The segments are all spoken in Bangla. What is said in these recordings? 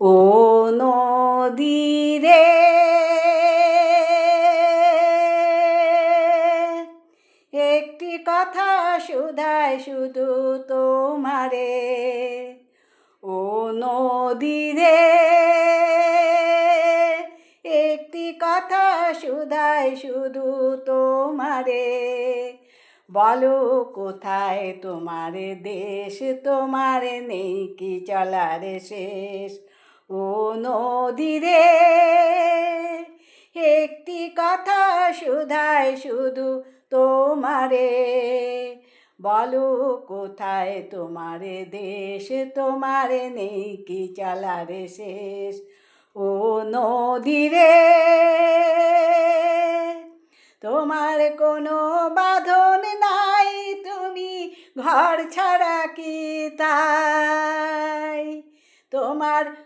ও নদী রে। একটি কথা শুধায় শুধু তোমারে। ও নদী রে। একটি কথা শুধায় শুধু তোমারে। বলো কোথায় তোমার দেশ? তোমার নেই কি চলার শেষ? ও নদী রে একটি কথা শুধায় শুধু তোমারে। বলো, কোথায় তোমারে দেশ? তোমারে নেই কি চলার শেষ? ও নদী রে তোমার কোনো বাঁধন নাই, তুমি ঘর ছাড়া কি তাই? তোমার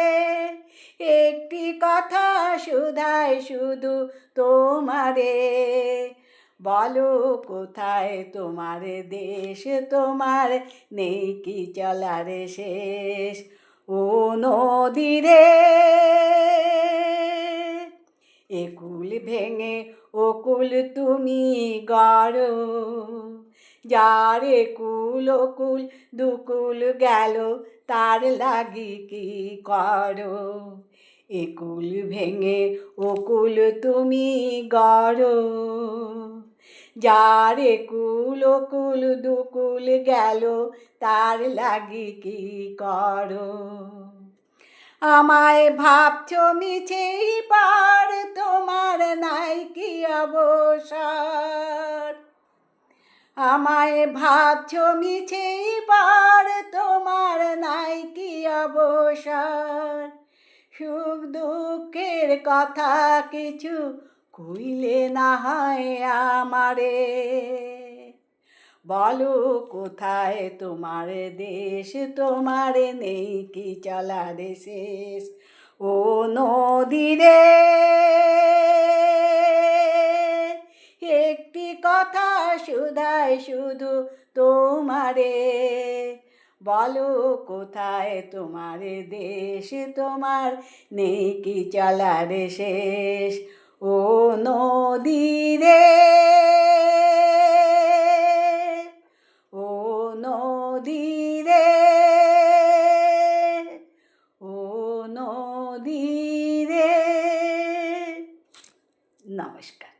কথা শুধায় শুধু তোমারে। বলো কোথায় তোমার দেশ, তোমার নেই কি চলার শেষ? ও নদী রে একুল ভেঙে ওকুল তুমি গড়। যার একুল ওকুল দুকুল গেল, তার লাগি কি করো? একুল ভেঙে ওকুল তুমি গড়। যার একুল ওকুল দুকুল গেল, তার লাগি কি করো? আমায় ভাবছ মিছেই পার, তোমার নাই কি অবসর? আমায় ভাবছ মিছেই পার, তোমার নাই কি অবসর? সুখ দুঃখের কথা কিছু কইলে না হয় আমারে। বলো কোথায় তোমার দেশ? তোমার নেই কি চলার শেষ ও নদী রে একটি কথা শুধায় শুধু তোমারে। বলো কোথায় তোমার দেশ? তোমার নেই কি চলার শেষ। ও নদী রে ও নদী রে ও নদী রে নমস্কার।